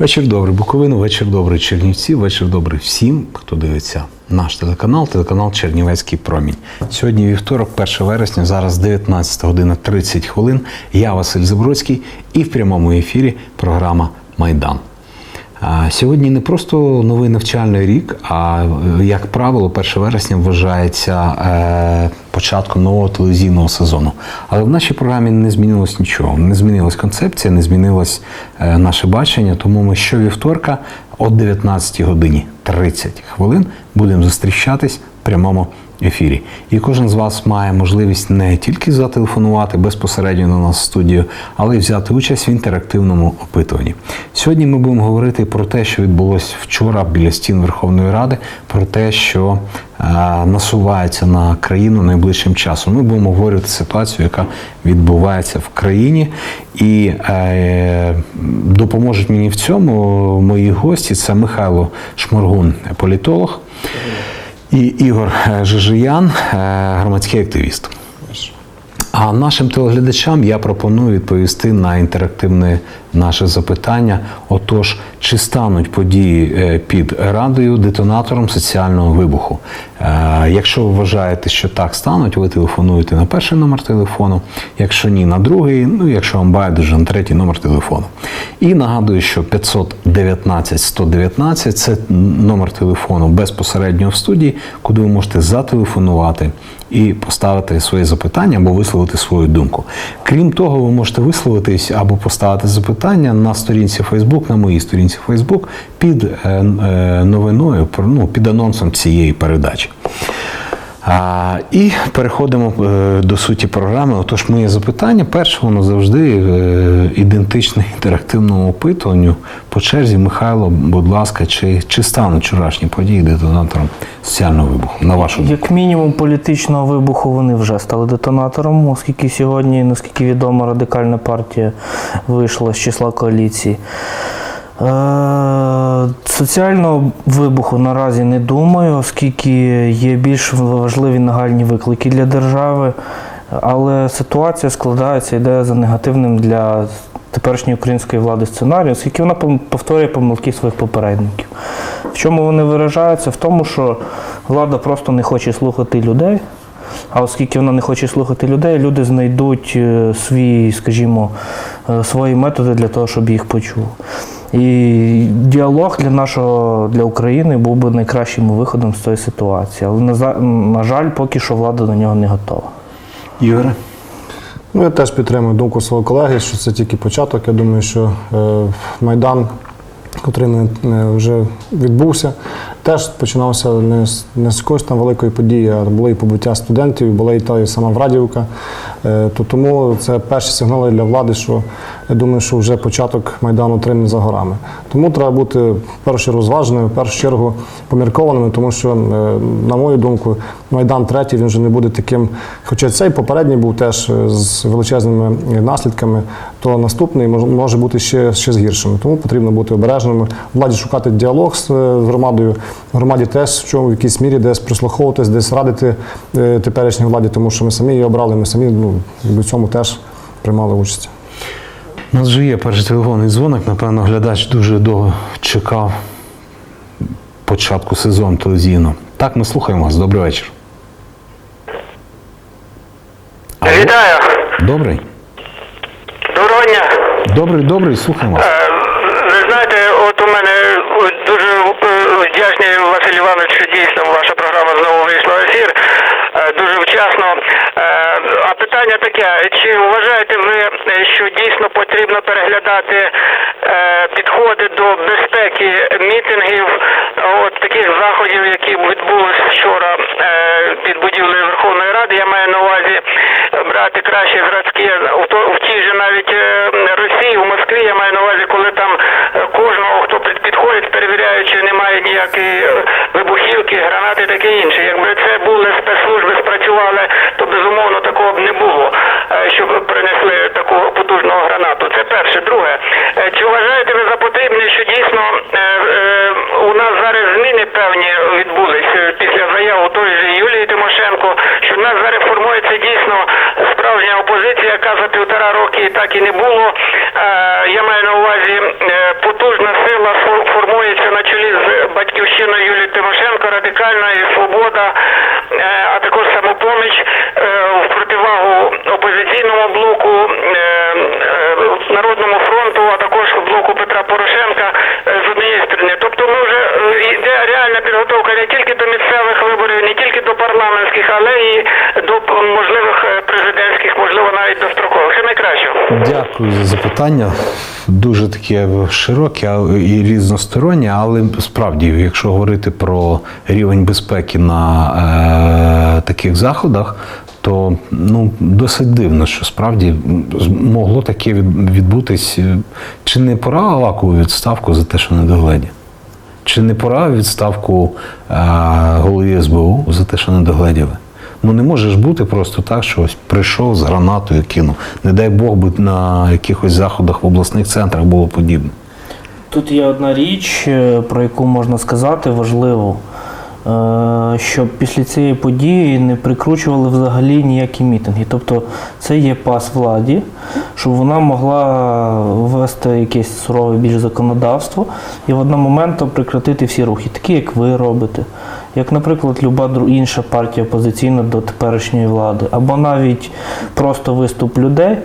Вечір добрий, Буковину, вечір добрий Чернівці, вечір добрий всім, хто дивиться наш телеканал, телеканал Чернівецький промінь. Сьогодні вівторок, 1 вересня, зараз 19 година 30 хвилин. Я Василь Забродський і в прямому ефірі програма Майдан. Сьогодні не просто новий навчальний рік, а е, як правило, 1 вересня вважається початком нового телевізійного сезону. Але в нашій програмі не змінилось нічого. Не змінилась концепція, не змінилось е, наше бачення. Тому ми щовівторка о 19 годині 30 хвилин будемо зустрічатись в прямому ефірі. І кожен з вас має можливість не тільки зателефонувати безпосередньо на нас в студію, але й взяти участь в інтерактивному опитуванні. Сьогодні ми будемо говорити про те, що відбулося вчора біля стін Верховної Ради, про те, що е, насувається на країну найближчим часом. Ми будемо говорити ситуацію, яка відбувається в країні, і е, допоможуть мені в цьому мої гості. Це Михайло Шморгун, політолог. І Ігор е, Жижиян, е, громадський активіст. А нашим телеглядачам я пропоную відповісти на інтерактивне наше запитання. Отож, чи стануть події е, під радою детонатором соціального вибуху? Е, Якщо ви вважаєте, що так стануть, ви телефонуєте на перший номер телефону, якщо ні, на другий, ну якщо вам байдуже на третій номер телефону. І нагадую, що 519 119 це номер телефону безпосередньо в студії, куди ви можете зателефонувати і поставити своє запитання або висловити свою думку. Крім того, ви можете висловитись або поставити запитання на сторінці Фейсбук, на моїй сторінці Фейсбук під е, е, новиною, ну, під анонсом цієї передачі. А, і переходимо е, до суті програми. Отож, моє запитання. Перше, воно завжди е, ідентичне інтерактивному опитуванню. По черзі, Михайло, будь ласка, чи, чи стануть вчорашні події детонатором соціального вибуху? На вашу думку? Як мінімум політичного вибуху вони вже стали детонатором, оскільки сьогодні, наскільки відомо, радикальна партія вийшла з числа коаліції. Е, Соціального вибуху наразі не думаю, оскільки є більш важливі нагальні виклики для держави. Але ситуація складається, йде за негативним для теперішньої української влади сценарію, оскільки вона повторює помилки своїх попередників. В чому вони виражаються? В тому, що влада просто не хоче слухати людей. А оскільки вона не хоче слухати людей, люди знайдуть е, свій, скажімо, е, свої методи для того, щоб їх почув. І діалог для нашого для України був би найкращим виходом з цієї ситуації. Але на, на жаль, поки що влада до нього не готова. Ігоре? Ну, я теж підтримую думку свого колеги, що це тільки початок. Я думаю, що е, Майдан, який не, не вже відбувся, теж починався не з, не з якоїсь там великої події, а були і побиття студентів, була і та і сама Врадівка. Е, то тому це перші сигнали для влади, що я думаю, що вже початок Майдану 3 не за горами. Тому треба бути в першу чергу зваженими, в першу чергу поміркованими, тому що, е, на мою думку, Майдан третій він вже не буде таким, хоча цей попередній був теж е, з величезними наслідками, то наступний мож- може бути ще, ще з гіршими. Тому потрібно бути обережними, владі шукати діалог з, громадою, громаді теж в чому в якійсь мірі десь прислуховуватись, десь радити теперішній владі, тому що ми самі її обрали, ми самі ну, в цьому теж приймали участь. У нас вже є перший телефонний дзвоник. Напевно, глядач дуже довго чекав початку сезону телевізійного. Так, ми слухаємо вас. Добрий вечір. Алло? Вітаю. Добрий? Доброго дня. Добрий, добрий, слухаємо вас. Е, Ви знаєте, от у мене е, дуже е, вдячний Василь Іванович, що дійсно ваша програма знову вийшла в ефір. е, Дуже вчасно. Е, А питання таке: чи вважаєте ви, е, що дійсно потрібно переглядати е, підходи до безпеки мітингів, от таких заходів, які відбулись вчора е, під будівлею Верховної Ради? Я маю на увазі брати краще зразки в тій же навіть Росії, в Москві. Я маю на увазі, коли там кожного, хто підходить, перевіряють, чи немає ніякої вибухівки, гранати, таке інше. Якби це були спецслужби, спрацювали, то безумовно такого б не було, е, щоб принесли таку потужну гранату. Це перше. Друге, е, чи вважаєте ви за потрібне, що дійсно е, е, у нас зараз зміни певні відбулись після заяв у той же Юлії Тимошенко, що в нас зараз формується дійсно справжня опозиція? яка за півтора роки так і не було. Я маю на увазі потужна сила фор- формується на чолі з батьківщиною Юлії Тимошенко, радикальна і свобода, а також самопоміч опозиційному блоку, е, е, народному фронту, а також блоку Петра Порошенка е, з однієї сторони. Тобто ми вже йде реальна підготовка не тільки до місцевих виборів, не тільки до парламентських, але і до можливих президентських, можливо, навіть дострокових. Все найкраще. Дякую за запитання. Дуже таке широке і різностороннє, але справді, якщо говорити про рівень безпеки на е, таких заходах, то ну досить дивно, що справді могло таке відбутись. Чи не пора Авакову відставку за те, що недогледі? Чи не пора відставку е, голові СБУ за те, що не догледіли? Ну не може ж бути просто так, що ось прийшов з гранатою кинув. Не дай Бог би на якихось заходах в обласних центрах було подібне. Тут є одна річ, е, про яку можна сказати важливу, щоб після цієї події не прикручували взагалі ніякі мітинги. Тобто це є пас владі, щоб вона могла ввести якесь сурове більш законодавство і в одному моменту прекратити всі рухи, такі як ви робите. Як, наприклад, люба інша партія опозиційна до теперішньої влади, або навіть просто виступ людей,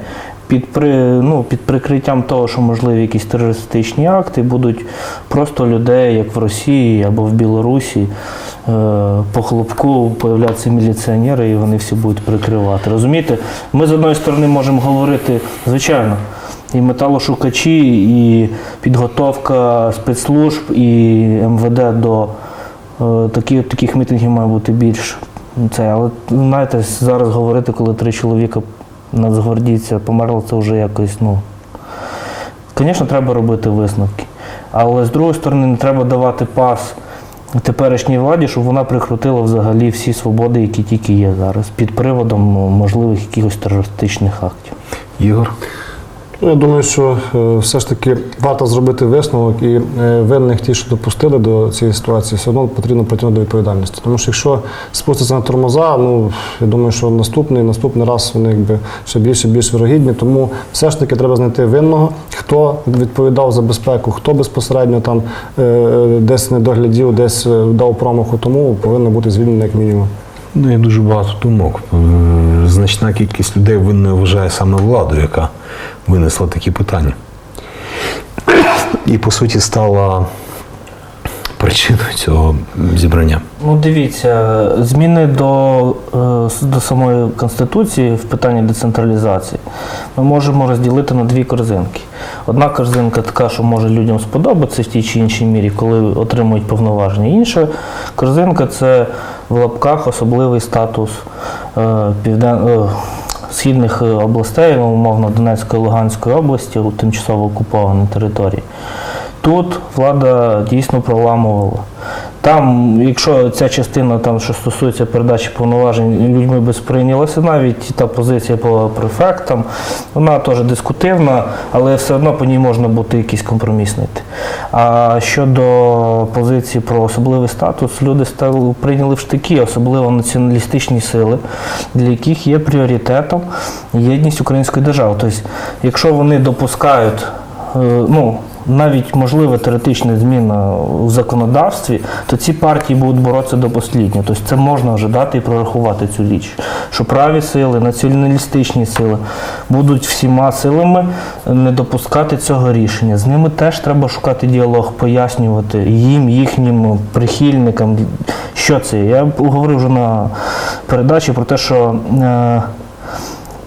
під, при, ну, під прикриттям того, що можливі якісь терористичні акти, будуть просто людей, як в Росії або в Білорусі, е, по хлопку появляться міліціонери, і вони всі будуть прикривати. Розумієте? Ми з одної сторони можемо говорити, звичайно, і металошукачі, і підготовка спецслужб, і МВД до е, такі, таких мітингів має бути більше. Це, але знаєте, зараз говорити, коли три чоловіка нацгвардійця померло, це вже якось, ну. Звісно, треба робити висновки. Але з другої сторони, не треба давати пас теперішній владі, щоб вона прикрутила взагалі всі свободи, які тільки є зараз, під приводом ну, можливих якихось терористичних актів. Ігор? Ну, Я думаю, що е, все ж таки варто зробити висновок і е, винних ті, що допустили до цієї ситуації, все одно потрібно притягнути до відповідальності. Тому що якщо спуститься на тормоза, ну я думаю, що наступний наступний раз вони якби ще більше більш вирогідні. Тому все ж таки треба знайти винного, хто відповідав за безпеку, хто безпосередньо там е, десь не доглядів, десь дав промаху, тому повинно бути звільнено як мінімум. Ну, є дуже багато думок. Значна кількість людей винною вважає саме владу, яка винесла такі питання. І, по суті, стала причиною цього зібрання. Ну, дивіться, зміни до, е, до самої Конституції в питанні децентралізації ми можемо розділити на дві корзинки. Одна корзинка така, що може людям сподобатися в тій чи іншій мірі, коли отримують повноваження. Інша корзинка це в лапках особливий статус півден... е, східних е, областей, ну, умовно Донецької Луганської області у тимчасово окупованій території. Тут влада дійсно проламувала. Там, якщо ця частина, там, що стосується передачі повноважень, людьми би сприйнялася, навіть та позиція по префектам, вона теж дискутивна, але все одно по ній можна бути якийсь компроміс. А щодо позиції про особливий статус, люди стали, прийняли в штики, особливо націоналістичні сили, для яких є пріоритетом єдність української держави. Тобто, якщо вони допускають е, ну, навіть можлива теоретична зміна в законодавстві, то ці партії будуть боротися до останнього. Тобто це можна вже дати і прорахувати цю річ. Що праві сили, націоналістичні сили будуть всіма силами не допускати цього рішення. З ними теж треба шукати діалог, пояснювати їм, їхнім прихильникам, що це. Я говорив вже на передачі про те, що. е,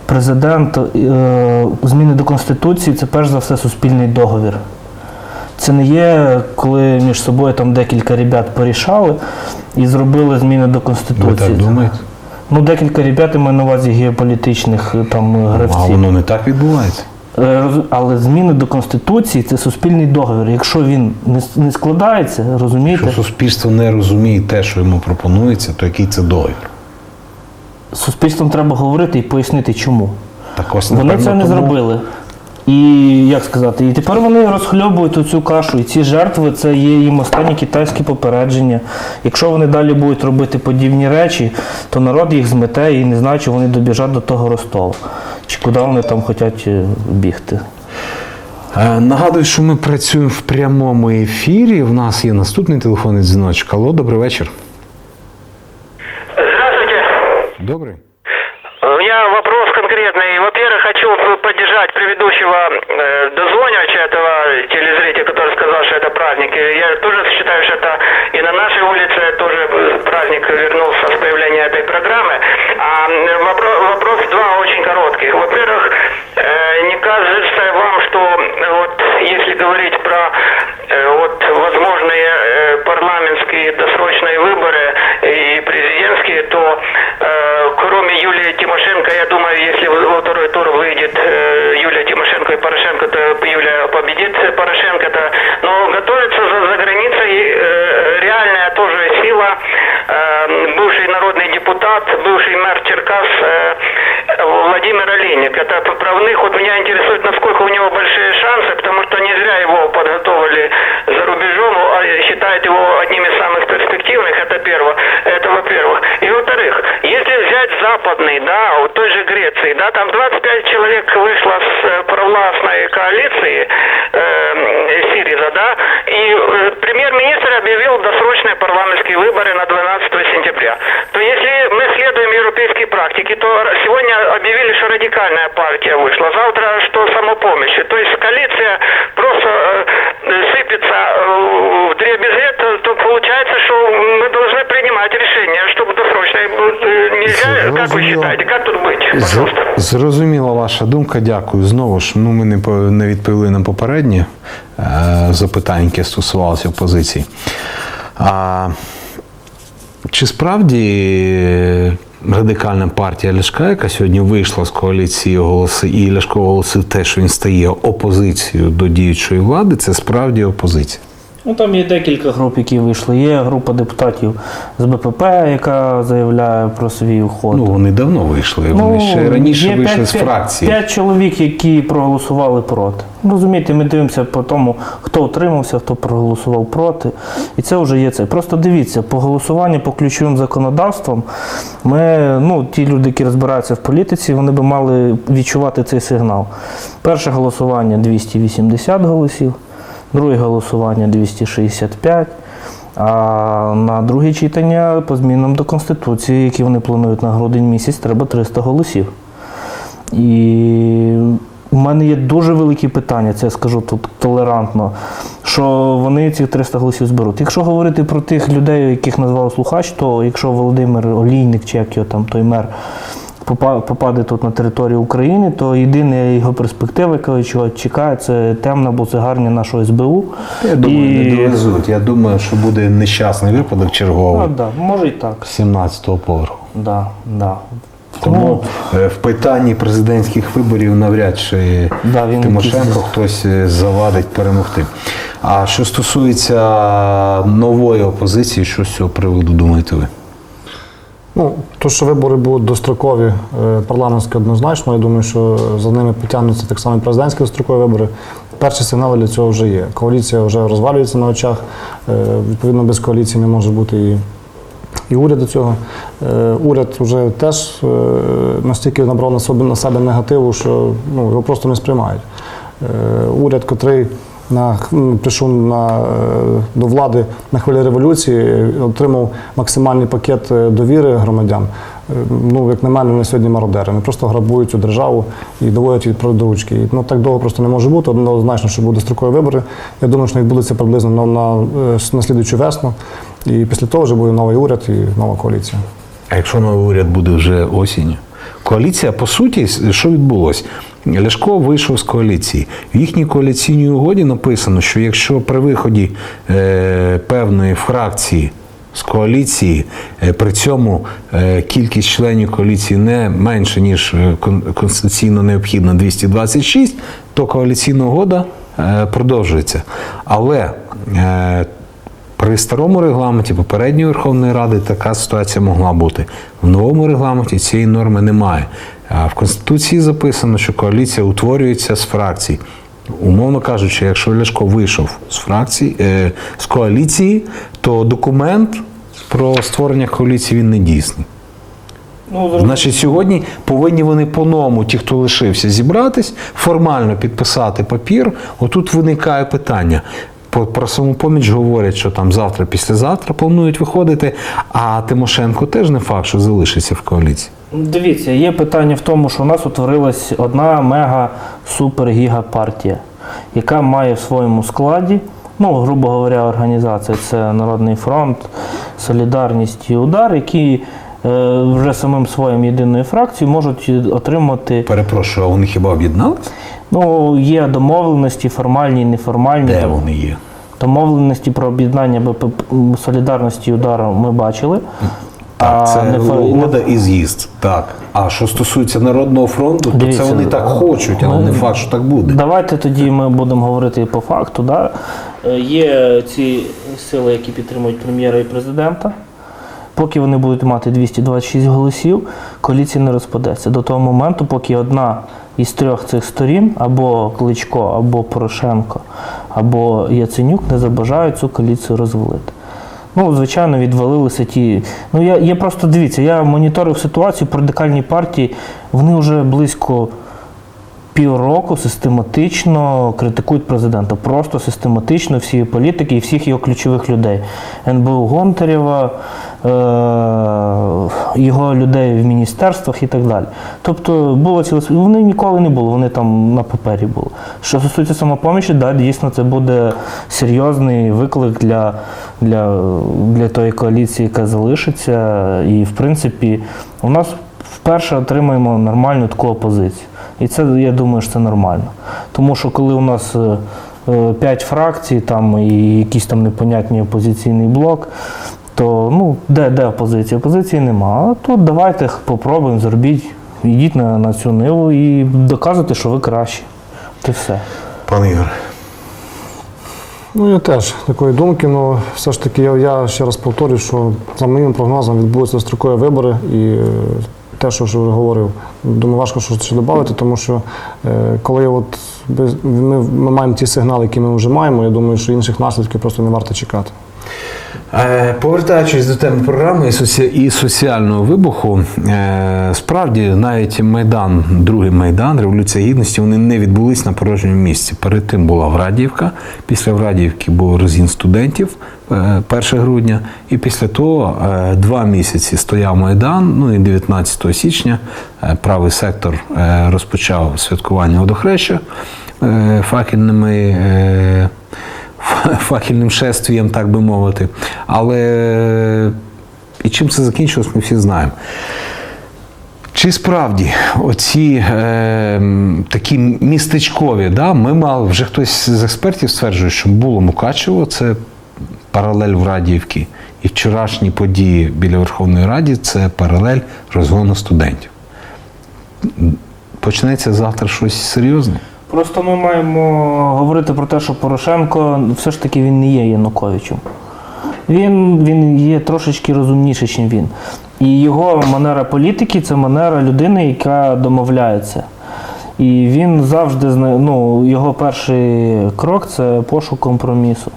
Президент е, зміни до Конституції це перш за все суспільний договір. Це не є, коли між собою там декілька ребят порішали і зробили зміни до Ви Конституції. так думаєте? Ну, декілька ребят я маю на увазі геополітичних е, там А гравців. воно не так відбувається. Е, Але зміни до Конституції це суспільний договір. Якщо він не, складається, розумієте, Якщо суспільство не розуміє те, що йому пропонується, то який це договір? суспільством треба говорити і пояснити, чому. Так ось Вони це не тому- зробили. І як сказати, і тепер вони розхльобують оцю кашу. І ці жертви це є їм останні китайські попередження. Якщо вони далі будуть робити подібні речі, то народ їх змете і не знаю, чи вони добіжать до того Ростова. чи куди вони там хочуть е, бігти. Е, Нагадую, що ми працюємо в прямому ефірі. В нас є наступний телефонний дзвіночок. Алло, добрий вечір. Здравствуйте. Добрий. У меня вопрос конкретный. Во-первых, хочу поддержать предыдущего э, дозвонивача, этого телезрителя, который сказал, что это праздник. И Я тоже считаю, что это и на нашей улице тоже э, праздник вернулся с появления этой программы. А м, вопрос, вопрос два очень коротких. Во-первых, э, не кажется вам, что э, вот если говорить про э, вот возможные э, парламентские досрочные выборы и президентские, то э, кроме Юлии Тимошенко, я думаю, если во второй э, Тимошенко и Порошенко, то Юлия победит Порошенко. -то. Но готовится за, за границей э, реальная тоже сила, э, бывший народный депутат, бывший мэр Черкас э, Владимир Олейник. Это поправных. Вот меня интересует, насколько у него большие шансы, потому что не зря его подготовили за рубежом, а считают его одним из самых перспективных. Это первое. Это во-первых. И во-вторых, если взять западный, да, вот той же Греции, да, там 25 человек вышло с э, провластной коалиции э, Сириза, да, и э, премьер-министр объявил досрочные парламентские выборы на 12 сентября. То если мы следуем европейской практике, то сегодня объявили, что радикальная партия вышла, завтра что самопомощь. То есть коалиция просто э, сыпется э, в дребезге, то, то получается, что мы должны принимать решение, чтобы досрочно э, нельзя, как вы считаете, как тут Пожалуйста. Зрозуміла ваша думка, дякую. Знову ж, ну ми не, не відповіли на попередні е, запитання, які стосувалися опозиції. А, чи справді радикальна партія Ляшка, яка сьогодні вийшла з коаліції оголоси, і Ляшко оголосив те, що він стає опозицією до діючої влади, це справді опозиція? Ну там є декілька груп, які вийшли. Є група депутатів з БПП, яка заявляє про свій уход. Ну, вони давно вийшли. Вони ще раніше є вийшли п'ять- з фракції. П'ять чоловік, які проголосували проти. Розумієте, ми дивимося по тому, хто утримався, хто проголосував проти. І це вже є це. Просто дивіться, по голосуванню по ключовим законодавствам, ми, ну, ті люди, які розбираються в політиці, вони би мали відчувати цей сигнал. Перше голосування 280 голосів, друге голосування 265. А на друге читання по змінам до Конституції, які вони планують на грудень місяць, треба 300 голосів. І у мене є дуже великі питання, це я скажу тут толерантно, що вони цих 300 голосів зберуть. Якщо говорити про тих людей, яких назвав слухач, то якщо Володимир Олійник чи як його там той мер попаде тут на територію України, то єдина його перспектива, яка його чекає, це темна буцегарня нашого СБУ. Я думаю, І- не довезуть. Я думаю, що буде нещасний випадок черговий. Ну, да, може і так. 17-го поверху. Да, да. Тому е, в питанні президентських виборів навряд чи Да, він Тимошенко хтось е, завадить перемогти. А що стосується нової опозиції, що з цього приводу думаєте ви? Ну, то, що вибори будуть дострокові, е, парламентські однозначно. Я думаю, що за ними потягнуться так само і президентські дострокові вибори. Перші сигнали для цього вже є. Коаліція вже розвалюється на очах. Е, Відповідно, без коаліції не може бути і, і уряд до цього. Е, Уряд вже теж настільки набрав на собі на себе негативу, що ну, його просто не сприймають. Уряд, котрий на, м, прийшов на, е, до влади на хвилі революції, отримав максимальний пакет е, довіри громадян. Е, Ну, як на мене, вони сьогодні мародери. Вони просто грабують цю державу і доводять її до ручки. І, ну, так довго просто не може бути. Однозначно, що будуть строкові вибори. Я думаю, що вони відбудуться приблизно на, на, на слідуючу весну. І після того вже буде новий уряд і нова коаліція. А якщо новий уряд буде вже осінню? Коаліція, по суті, що відбулося? Ляшко вийшов з коаліції. В їхній коаліційній угоді написано, що якщо при виході е, певної фракції з коаліції, е, при цьому е, кількість членів коаліції не менше, ніж е, кон- конституційно необхідно 226, то коаліційна угода е, продовжується. Але е, при старому регламенті попередньої Верховної Ради така ситуація могла бути. В новому регламенті цієї норми немає. А в Конституції записано, що коаліція утворюється з фракцій. Умовно кажучи, якщо Ляшко вийшов з фракції е, з коаліції, то документ про створення коаліції він не дійсний. Ну, Значить, сьогодні повинні вони по-новому, ті, хто лишився, зібратись, формально підписати папір. Отут виникає питання. Про самопоміч говорять, що там завтра, післязавтра планують виходити, а Тимошенко теж не факт, що залишиться в коаліції. Дивіться, є питання в тому, що у нас утворилась одна мега супер гіга партія, яка має в своєму складі, ну, грубо говоря, організація це Народний фронт, Солідарність і Удар, які е, вже самим своїм єдиною фракцією можуть отримати. Перепрошую, а вони хіба об'єдналися? Ну, є домовленості, формальні, неформальні. Де вони є? Домовленості про об'єднання БП Солідарності і удару ми бачили. Так, це не фа- угода і з'їзд. Так. А що стосується Народного фронту, то це вони так хочуть, але не факт, що так буде. Давайте тоді ми будемо говорити по факту. Да? Е, Є ці сили, які підтримують прем'єра і президента. Поки вони будуть мати 226 голосів, коаліція не розпадеться до того моменту, поки одна із трьох цих сторін, або Кличко, або Порошенко, або Яценюк, не забажають цю коаліцію розвалити. Ну, звичайно, відвалилися ті. Ну, я, я просто дивіться, я моніторив ситуацію по радикальній партії, вони вже близько півроку систематично критикують президента. Просто систематично всі політики і всіх його ключових людей. НБУ Гонтарєва, е- його людей в міністерствах і так далі. Тобто було ціле вони ніколи не було, вони там на папері були. Що стосується самопомічі, да, дійсно це буде серйозний виклик для, для, для тої коаліції, яка залишиться. І в принципі, у нас вперше отримаємо нормальну таку опозицію. І це, я думаю, що це нормально. Тому що коли у нас е, е, п'ять фракцій там, і якийсь там непонятний опозиційний блок, то ну, де, де опозиція? Опозиції нема. А тут давайте попробуємо, зробіть, йдіть на, на цю ниву і доказуйте, що ви кращі. Це все. Пане Ігор. Ну, я теж такої думки, але все ж таки я, я ще раз повторюю, що за моїм прогнозом відбудуться строкові вибори і е, те, що вже говорив, думаю, важко щось додати, тому що е, коли от ми, ми маємо ті сигнали, які ми вже маємо, я думаю, що інших наслідків просто не варто чекати. Е, Повертаючись до теми програми і, соціального вибуху, е, справді навіть Майдан, другий Майдан, Революція Гідності, вони не відбулись на порожньому місці. Перед тим була Врадіївка, після Врадіївки був розгін студентів е, 1 грудня, і після того е, два місяці стояв Майдан. Ну і 19 січня е, правий сектор е, розпочав святкування водохреща е, факельними. Е, факельним шествієм, так би мовити. Але і чим це закінчилось, ми всі знаємо. Чи справді оці е, такі містечкові, да, ми мали, вже хтось з експертів стверджує, що було Мукачево, це паралель в Радіївки. І вчорашні події біля Верховної Ради це паралель розгону студентів. Почнеться завтра щось серйозне. Просто ми маємо говорити про те, що Порошенко все ж таки він не є Януковичем. Він, він є трошечки розумніший, ніж він. І його манера політики це манера людини, яка домовляється. І він завжди ну, його перший крок це пошук компромісу.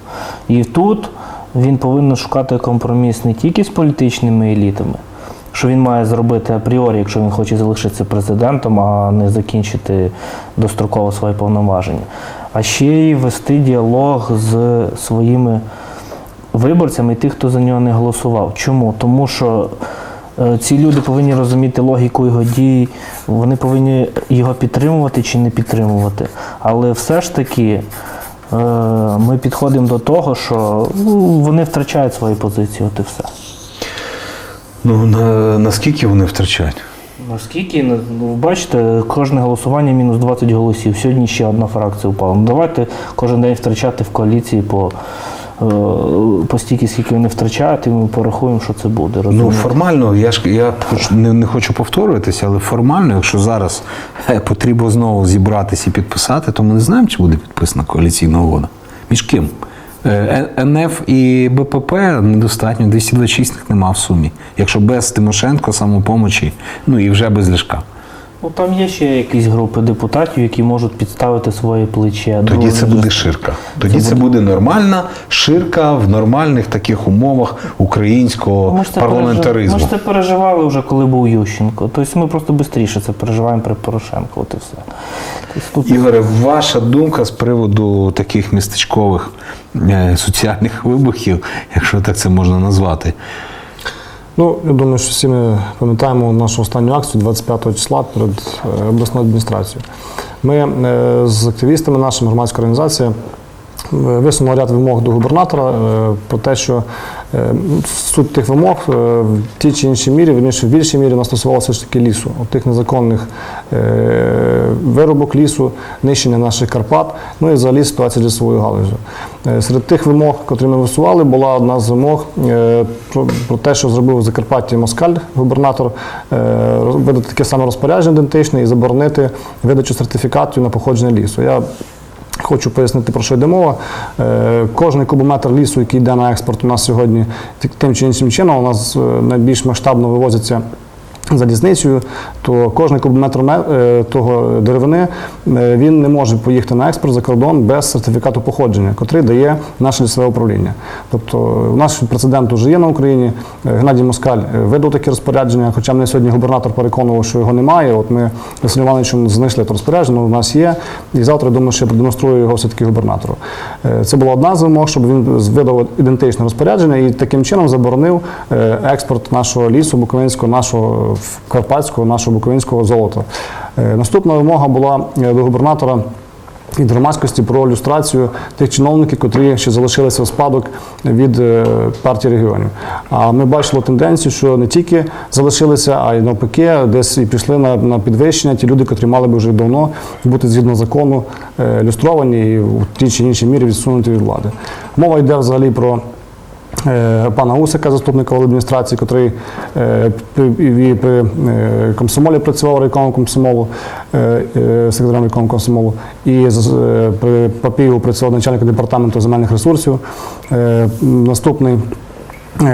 І тут він повинен шукати компроміс не тільки з політичними елітами, що він має зробити апріорі, якщо він хоче залишитися президентом, а не закінчити достроково свої повноваження, а ще й вести діалог з своїми виборцями і тих, хто за нього не голосував. Чому? Тому що е, ці люди повинні розуміти логіку його дій, вони повинні його підтримувати чи не підтримувати. Але все ж таки е, ми підходимо до того, що ну, вони втрачають свої позиції, от і все. Ну на, наскільки вони втрачають? Наскільки, ну, бачите, кожне голосування мінус 20 голосів. Сьогодні ще одна фракція впала. Ну, давайте кожен день втрачати в коаліції по, е, по стільки, скільки вони втрачають, і ми порахуємо, що це буде. Ну, формально, я ж я хоч не, не хочу повторюватися, але формально, якщо зараз е, потрібно знову зібратися і підписати, то ми не знаємо, чи буде підписана коаліційна угода. Між ким? Е, НФ і БПП недостатньо, 226 них нема в сумі. Якщо без Тимошенко, самопомочі, ну і вже без Ляшка. Ну там є ще якісь групи депутатів, які можуть підставити своє плече. Тоді Друге, це буде ширка. Тоді це буде нормальна ширка в нормальних таких умовах українського Ми ж це пережив- парламентаризму. Ми ж це переживали вже, коли був Ющенко. Тобто ми просто швидше це переживаємо при Порошенко. От і все. Тобто, тут Ігоре, ваша думка з приводу таких містечкових е, соціальних вибухів, якщо так це можна назвати. Ну, я думаю, що всі ми пам'ятаємо нашу останню акцію 25 числа перед е, обласною адміністрацією. Ми е, з активістами, нашої громадської організація, е, висунули ряд вимог до губернатора про те, що суть тих вимог е, в тій чи іншій мірі, в більшій мірі вона стосувалася ж таки лісу, от тих незаконних е, виробок лісу, нищення наших Карпат, ну і взагалі ситуація з лісовою галузю. Е, Серед тих вимог, котрі ми висували, була одна з вимог е, про, те, що зробив в Закарпатті Москаль, губернатор, е, видати таке саме розпорядження ідентичне і заборонити видачу сертифікатів на походження лісу. Я Хочу пояснити, про що йде мова. Е, Кожний кубометр лісу, який йде на експорт, у нас сьогодні тим чи іншим чином, у нас е, найбільш масштабно вивозиться залізницею, то кожний кубометр ме- е, того деревини е, він не може поїхати на експорт за кордон без сертифікату походження, котрий дає наше лісове управління. Тобто у нас прецедент вже є на Україні. Е, Геннадій Москаль видав таке розпорядження, хоча мене сьогодні губернатор переконував, що його немає. От ми з Івановичем знайшли це розпорядження, воно у нас є. І завтра я думаю, що я продемонструю його все-таки губернатору. Це була одна з вимог, щоб він видав ідентичне розпорядження і таким чином заборонив експорт нашого лісу, буковинського, нашого в- карпатського, нашого буковинського золота. Е, Наступна вимога була е, до губернатора від громадськості про люстрацію тих чиновників, котрі ще залишилися в спадок від е, партії регіонів. А ми бачили тенденцію, що не тільки залишилися, а й навпаки, десь і пішли на, на підвищення ті люди, котрі мали би вже давно бути згідно закону люстровані і в тій чи іншій мірі відсунуті від влади. Мова йде взагалі про. Е, Пана Усика, заступника адміністрації, котрий е, при, при е, комсомолі працював райком комсомолу, секретарем райком комсомолу, і при Папієву працював начальника департаменту земельних ресурсів. Наступний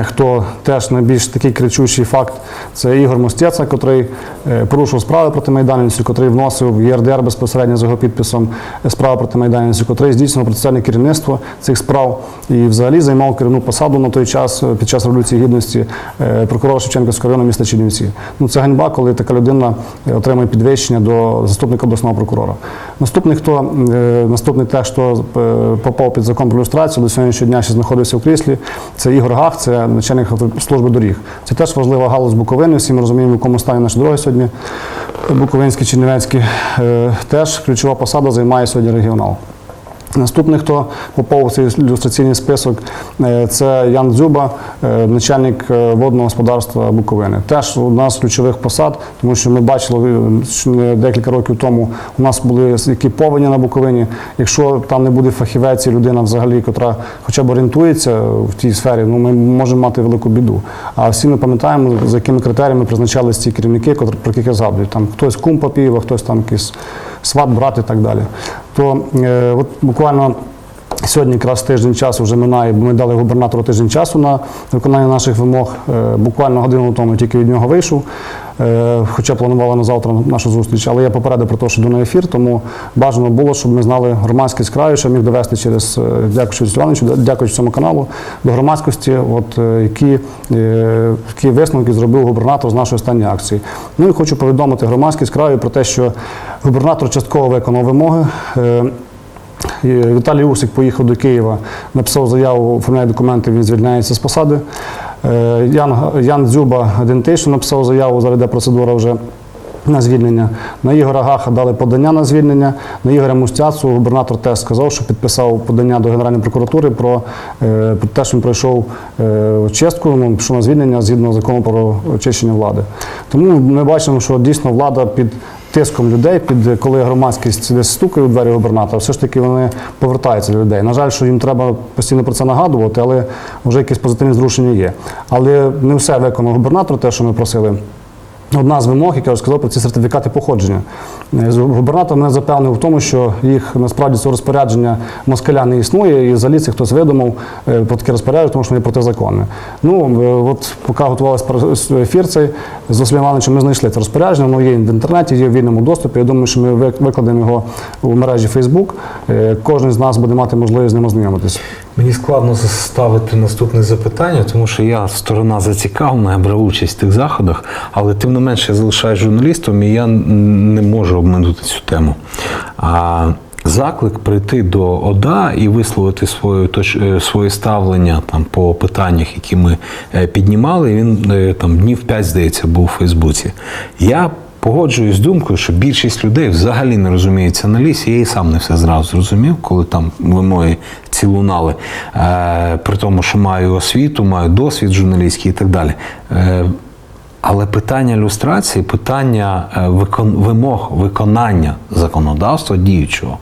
Хто теж найбільш такий кричущий факт, це Ігор Мостєца, котрий е, порушив справи проти майданівців, котрий вносив в ЄРДР безпосередньо за його підписом е, справи проти майданівців, котрий здійснював процесуальне керівництво цих справ і взагалі займав керівну посаду на той час е, під час революції гідності прокурора Шевченківського району міста Чернівці. Ну це ганьба, коли така людина отримує підвищення до заступника обласного прокурора. Наступний хто наступний теж, хто попав під закон про люстрацію, до сьогоднішнього дня ще знаходився в кріслі. Це Ігор Гах, це начальник служби доріг. Це теж важлива галузь Буковини. Всі ми розуміємо, в якому стані наші дороги сьогодні. Буковинські, Чернівецькі. Е, Теж ключова посада займає сьогодні регіонал. Наступний, хто попав у цей ілюстраційний список, е, це Ян Дзюба, е, начальник е, водного господарства Буковини. Теж одна з ключових посад, тому що ми бачили декілька років тому. У нас були які повені на Буковині. Якщо там не буде фахівець людина взагалі, котра хоча б орієнтується в тій сфері, ну ми можемо мати велику біду. А всі ми пам'ятаємо, за якими критеріями призначались ці керівники, про яких я згадую. Там хтось кум Папієва, хтось там якийсь сват, брат і так далі. То е, от буквально сьогодні якраз тиждень часу вже минає, бо ми дали губернатору тиждень часу на виконання наших вимог. Е, буквально годину тому тільки від нього вийшов. Е, хоча планували на завтра нашу зустріч, але я попередив про те, що йду на ефір, тому бажано було, щоб ми знали громадськість краю, що міг довести через е, дякуючи Івановичу, дякуючи цьому каналу до громадськості, от е, які, які висновки зробив губернатор з нашої останньої акції. Ну і хочу повідомити громадськість краю про те, що губернатор частково виконав вимоги. Віталій Усик поїхав до Києва, написав заяву, оформляє документи, він звільняється з посади. Е, Ян, Ян Дзюба ідентично написав заяву, зараз йде процедура вже на звільнення. На Ігора Гаха дали подання на звільнення. На Ігоря Мустяцу губернатор теж сказав, що підписав подання до Генеральної прокуратури про, е, про те, що він пройшов е, чистку, ну, пішов на звільнення згідно закону про очищення влади. Тому ми бачимо, що дійсно влада під тиском людей, під коли громадськість десь стукає у двері губернатора, все ж таки вони повертаються до людей. На жаль, що їм треба постійно про це нагадувати, але вже якісь позитивні зрушення є. Але не все виконав губернатор, те, що ми просили. Одна з вимог, яка розказав про ці сертифікати походження. Е, Губернатор мене запевнив в тому, що їх насправді цього розпорядження москаля не існує, і взагалі це хтось видумав е, про таке розпорядження, тому що вони протизаконне. Ну, е, от поки готувалися ефір цей з Василем Івановичем, ми знайшли це розпорядження, воно є в інтернеті, є в вільному доступі. Я думаю, що ми викладемо його у мережі Facebook. Кожен з нас буде мати можливість з ним ознайомитися. Мені складно ставити наступне запитання, тому що я сторона зацікавлена, я брав участь в тих заходах, але тим не менше я залишаюсь журналістом і я не можу обминути цю тему. А заклик прийти до ОДА і висловити свою, точ- е, своє ставлення там, по питаннях, які ми е, піднімали, він е, там днів 5, здається, був у Фейсбуці. Я Погоджуюсь з думкою, що більшість людей взагалі не розуміється на лісі. Я і сам не все зразу зрозумів, коли там вимоги ці лунали. При тому, що маю освіту, маю досвід журналістський і так далі. Але питання люстрації, питання е, викон, вимог виконання законодавства діючого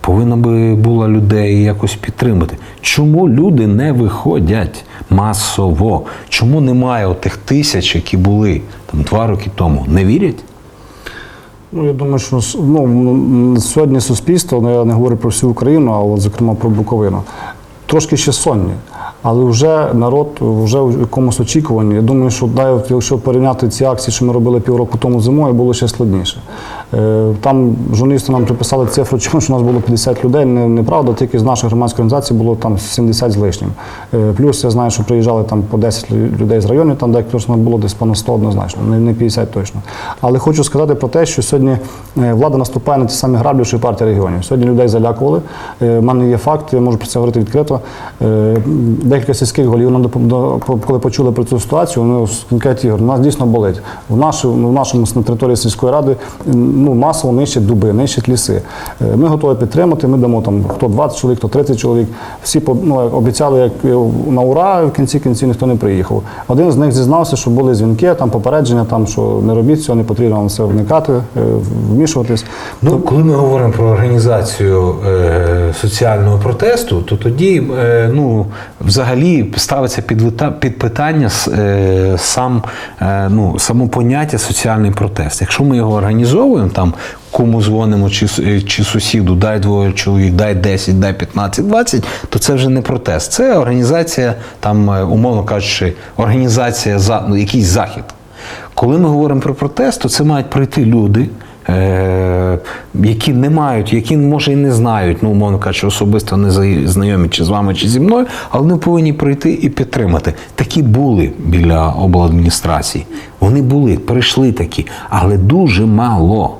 повинно би було людей якось підтримати. Чому люди не виходять масово? Чому немає отих тисяч, які були там два роки тому? Не вірять? Ну, я думаю, що ну, сьогодні суспільство, ну, я не говорю про всю Україну, а от, зокрема про Буковину, трошки ще сонні. Але вже народ вже в якомусь очікуванні. Я думаю, що навіть якщо порівняти ці акції, що ми робили півроку тому зимою, було ще складніше. Е, Там журналісти нам приписали цифру, чому що у нас було 50 людей. Не- Неправда, тільки з нашої громадської організації було там 70 з лишнім. Е, Плюс я знаю, що приїжджали там по 10 людей з районів, там де точно було десь понад 100 однозначно, не не 50 точно. Але хочу сказати про те, що сьогодні е, влада наступає на ті самі граблі, що і партія регіонів. Сьогодні людей залякували. У мене є факт, я можу про це говорити відкрито. Декілька сільських голів нам коли почули про цю ситуацію, вони кажуть, Ігор, у нас дійсно болить. В нашому, в нашому на території сільської ради ну, масово нищать дуби, нищать ліси. Е, Ми готові підтримати. Ми дамо там хто 20 чоловік, хто 30 чоловік. Всі ну, обіцяли як е, на ура, в кінці кінці ніхто не приїхав. Один з них зізнався, що були дзвінки, там попередження, там що не робіть цього, не потрібно вам це вникати, е, вмішуватись. Ну, коли ми говоримо про організацію е, соціального протесту, то тоді е, ну, взагалі ставиться під, під питання е, сам, е, ну, само поняття соціальний протест. Якщо ми його організовуємо, там кому дзвонимо, чи, е, чи сусіду, дай двоє чоловік, дай 10, дай 15, 20, то це вже не протест. Це організація, там, умовно кажучи, організація за ну, якийсь захід. Коли ми говоримо про протест, то це мають прийти люди, які не мають, які може і не знають, ну умовно кажучи, особисто не знайомі чи з вами, чи зі мною, але вони повинні прийти і підтримати. Такі були біля обладміністрації. Вони були, прийшли такі, але дуже мало.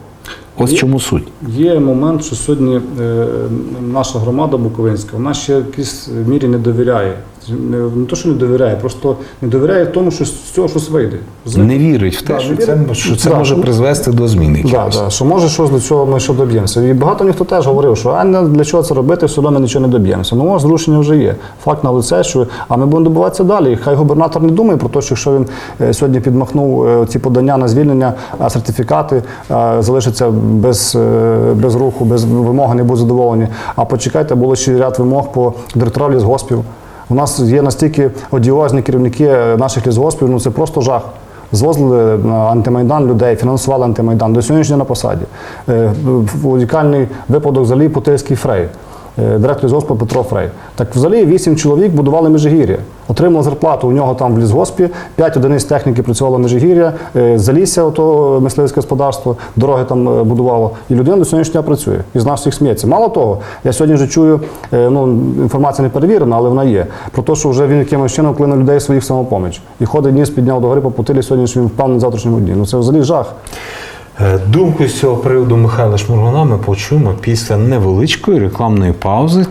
Ось в чому суть. Є момент, що сьогодні е, наша громада Буковинська, вона ще в якійсь мірі не довіряє. Не, не то, що не довіряє, просто не довіряє тому, що з цього щось вийде. З- Не вірить в те, Да, що, не це, що це Да. може призвести до зміни. Да, да, що може щось до цього ми що доб'ємося. І багато ніхто теж говорив, що а не для чого це робити, все одно ми нічого не доб'ємося. Ну, зрушення вже є. Факт на лице, що а ми будемо добиватися далі. Хай губернатор не думає про те, що якщо він е, сьогодні підмахнув е, ці подання на звільнення, а сертифікати е, залишаться без, без руху, без вимоги, не будуть задоволені. А почекайте, було ще ряд вимог по директорам лісгоспів. У нас є настільки одіозні керівники наших лісгоспів, ну це просто жах. Звозили на антимайдан людей, фінансували антимайдан до сьогоднішнього на посаді. Е, Унікальний випадок взагалі Путильський фрей. Е, Директор лісгоспу Петро Фрей. Так взагалі вісім чоловік будували Межигір'я. Отримали зарплату у нього там в лісгоспі, п'ять одиниць техніки працювало Межигір'я, е, залісся, ото мисливське господарство, дороги там е, будувало. І людина до сьогоднішнього працює. І з нас всіх сміється. Мало того, я сьогодні вже чую, ну інформація не перевірена, але вона є. Про те, що вже він якимось чином вплине людей своїх самопоміч. І ходить ніс, підняв до гори по путилі сьогодні, що він впав на завтрашньому дні. Ну це взагалі жах. Е, Думку з цього приводу Михайла Шмургуна ми почуємо після невеличкої рекламної паузи.